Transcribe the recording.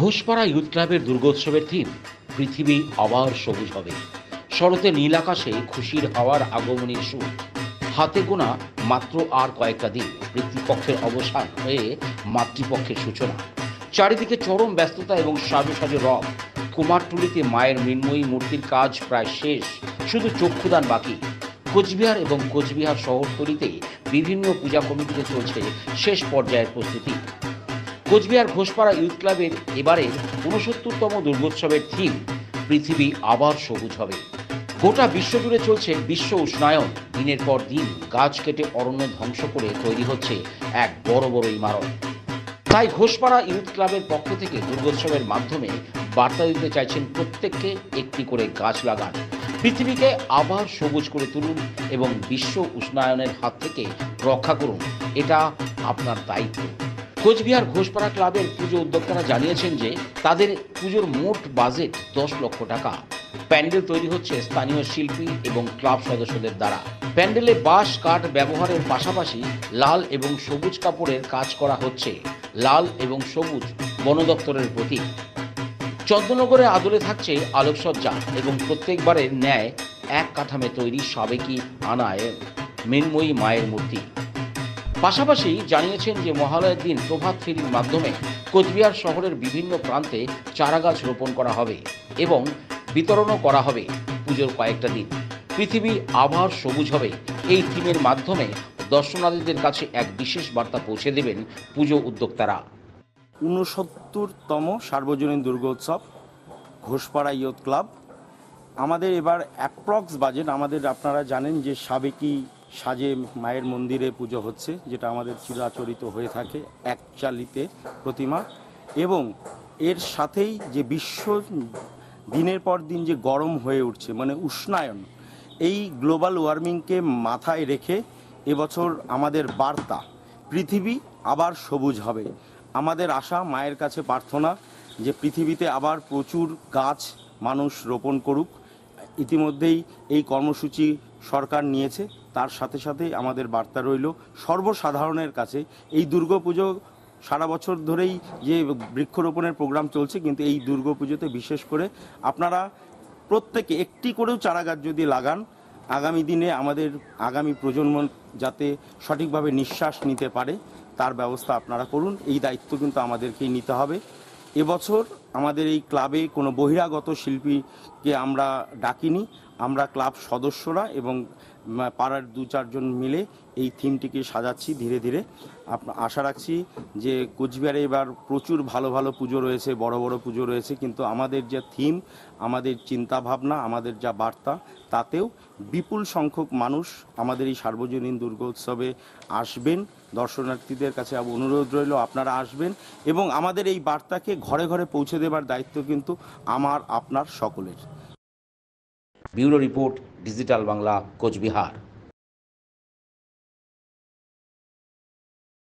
Ghoshpara youth ক্লাবের দুর্গোৎসবের theme, পৃথিবী আবার সবুজ হবে। শরতে নীল আকাশে খুশির হাওয়ার আগমনের সুর। হাতে গোনা মাত্র আর কয়েকটা দিন, পিতৃপক্ষের অবসান হয়ে মাতৃপক্ষের সূচনা। চারিদিকে চরম ব্যস্ততা এবং সাজু সাজু রব। কুমারটুলিতে মায়ের মৃন্ময়ী মূর্তির কাজ প্রায় শেষ, শুধু চক্ষুদান বাকি। কোচবিহার এবং কোচবিহার শহরতলিতে বিভিন্ন পূজা কমিটিতে চলছে শেষ পর্যায়ের প্রস্তুতি। কোচবিহার ঘোষপাড়া ইউথ ক্লাবের এবারের ঊনসত্তরতম দুর্গোৎসবের থিম, পৃথিবী আবার সবুজ হবে। গোটা বিশ্বজুড়ে চলছে বিশ্ব উষ্ণায়ন। দিনের পর দিন গাছ কেটে অরণ্য ধ্বংস করে তৈরি হচ্ছে এক বড় বড় ইমারত। তাই ঘোষপাড়া ইউথ ক্লাবের পক্ষ থেকে দুর্গোৎসবের মাধ্যমে বার্তা দিতে চাইছেন প্রত্যেককে একটি করে গাছ লাগান। পৃথিবীকে আবার সবুজ করে তুলুন এবং বিশ্ব উষ্ণায়নের হাত থেকে রক্ষা করুন। এটা আপনার দায়িত্ব। কোচবিহার ঘোষপাড়া ক্লাবের পুজো উদ্যোক্তারা জানিয়েছেন যে তাদের পুজোর মোট বাজেট দশ লক্ষ টাকা। প্যান্ডেল তৈরি হচ্ছে স্থানীয় শিল্পী এবং ক্লাব সদস্যদের দ্বারা। প্যান্ডেলে বাঁশ, কাঠ ব্যবহারের পাশাপাশি লাল এবং সবুজ কাপড়ের কাজ করা হচ্ছে। লাল এবং সবুজ বন দপ্তরের প্রতীক। চন্দ্রনগরে আদলে থাকছে আলোকসজ্জা এবং প্রত্যেকবারের ন্যায় এক কাঠামে তৈরি সাবেকি আনায় মৃন্ময়ী মায়ের মূর্তি। পাশাপাশি জানিয়েছেন যে মহালয়ের দিন প্রভাত ফেরির মাধ্যমে কোচবিহার শহরের বিভিন্ন প্রান্তে চারাগাছ রোপণ করা হবে এবং বিতরণও করা হবে পুজোর কয়েকটা দিন। পৃথিবী আবার সবুজ হবে। এই থিমের মাধ্যমে দর্শনার্থীদের কাছে এক বিশেষ বার্তা পৌঁছে দেবেন পুজো উদ্যোক্তারা। ঊনসত্তরতম সার্বজনীন দুর্গোৎসব ঘোষপাড়া ইয়ত ক্লাব। আমাদের এবার অ্যাপ্রক্স বাজেট আমাদের আপনারা জানেন যে সাবেকি সাজে মায়ের মন্দিরে পুজো হচ্ছে, যেটা আমাদের চিরাচরিত হয়ে থাকে একচালিতে প্রতিমা। এবং এর সাথেই যে বিশ্ব দিনের পর দিন যে গরম হয়ে উঠছে মানে উষ্ণায়ন, এই গ্লোবাল ওয়ার্মিংকে মাথায় রেখে এবছর আমাদের বার্তা, পৃথিবী আবার সবুজ হবে। আমাদের আশা, মায়ের কাছে প্রার্থনা যে পৃথিবীতে আবার প্রচুর গাছ মানুষ রোপণ করুক। ইতিমধ্যেই এই কর্মসূচি সরকার নিয়েছে। তার সাথে সাথে আমাদের বার্তা রইল সর্বসাধারণের কাছে। এই দুর্গাপুজো সারা বছর ধরেই যে বৃক্ষরোপণের প্রোগ্রাম চলছে, কিন্তু এই দুর্গাপুজোতে বিশেষ করে আপনারা প্রত্যেকে একটি করেও চারা গাছ যদি লাগান, আগামী দিনে আমাদের আগামী প্রজন্ম যাতে সঠিকভাবে নিঃশ্বাস নিতে পারে, তার ব্যবস্থা আপনারা করুন। এই দায়িত্ব কিন্তু আমাদেরকেই নিতে হবে। এবছর আমাদের এই ক্লাবে কোনো বহিরাগত শিল্পীকে আমরা ডাকিনি। আমরা ক্লাব সদস্যরা এবং পাড়ার দু চারজন মিলে এই থিমটিকে সাজাচ্ছি ধীরে ধীরে। আশা রাখছি যে কোচবিহারে এবার প্রচুর ভালো ভালো পুজো রয়েছে, বড় বড় পুজো রয়েছে, কিন্তু আমাদের যে থিম, আমাদের চিন্তা ভাবনা আমাদের যা বার্তা, তাতেও বিপুল সংখ্যক মানুষ আমাদের এই সার্বজনীন দুর্গোৎসবে আসবেন। দর্শনার্থীদের কাছে অনুরোধ রইল, আপনারা আসবেন এবং আমাদের এই বার্তাকে ঘরে ঘরে পৌঁছে দেবার দায়িত্ব কিন্তু আমার, আপনার সকলের। Bureau report digital Bangla Cooch Behar.